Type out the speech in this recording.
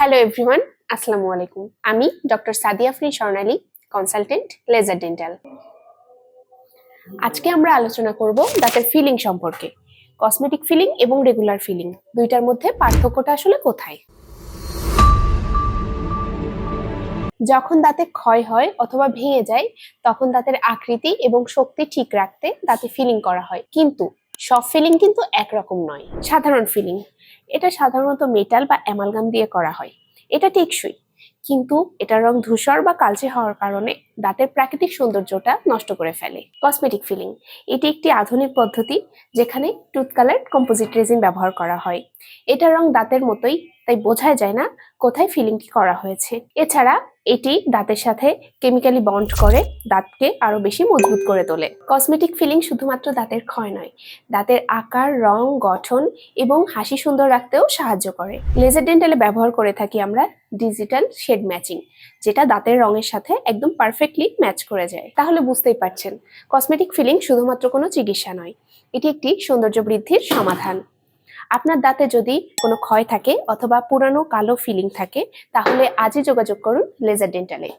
Hello everyone আসসালামু আলাইকুম আমি ডক্টর সাদিয়া ফ্রি স্বর্ণালী কনসালটেন্ট লেজার ডেন্টাল আজকে আমরা আলোচনা করব দাঁতের ফিলিং সম্পর্কে। কসমেটিক ফিলিং এবং রেগুলার ফিলিং দুইটার মধ্যে পার্থক্যটা আসলে কোথায়? যখন দাঁতে ক্ষয় হয় অথবা ভেঙে যায়, তখন দাঁতের আকৃতি এবং শক্তি ঠিক রাখতে দাঁতে ফিলিং করা হয়। কিন্তু সব ফিলিং কিন্তু একরকম নয়। সাধারণ ফিলিং এটা সাধারণত মেটাল বা অ্যামালগাম দিয়ে করা হয়। এটা টেকসই, কিন্তু এটার রং ধূসর বা কালচে হওয়ার কারণে দাঁতের প্রাকৃতিক সৌন্দর্যটা নষ্ট করে ফেলে। কসমেটিক ফিলিং এটি একটি আধুনিক পদ্ধতি যেখানে টুথ কালার কম্পোজিট রেজিন ব্যবহার করা হয়। এটার রং দাঁতের মতোই তাই বোঝাই যায় না কোথায় ফিলিংটি করা হয়েছে। এছাড়া এটি দাঁতের সাথে কেমিক্যালি বন্ড করে, দাঁতকে আরও বেশি মজবুত করে তোলে। কসমেটিক ফিলিং শুধুমাত্র দাঁতের ক্ষয় নয়, দাঁতের আকার, রং, গঠন এবং হাসি সুন্দর রাখতেও সাহায্য করে। লেজার ডেন্টালে ব্যবহার করে থাকি আমরা ডিজিটাল শেড ম্যাচিং যেটা দাঁতের রঙের সাথে একদম পারফেক্টলি ম্যাচ করে যায়। তাহলে বুঝতেই পারছেন কসমেটিক ফিলিং শুধুমাত্র কোনো চিকিৎসা নয়, এটি একটি সৌন্দর্য বৃদ্ধির সমাধান। আপনার দাঁতে যদি কোনো ক্ষয় থাকে অথবা পুরানো কালো ফিলিং থাকে, তাহলে আজই যোগাযোগ করুন লেজার ডেন্টালে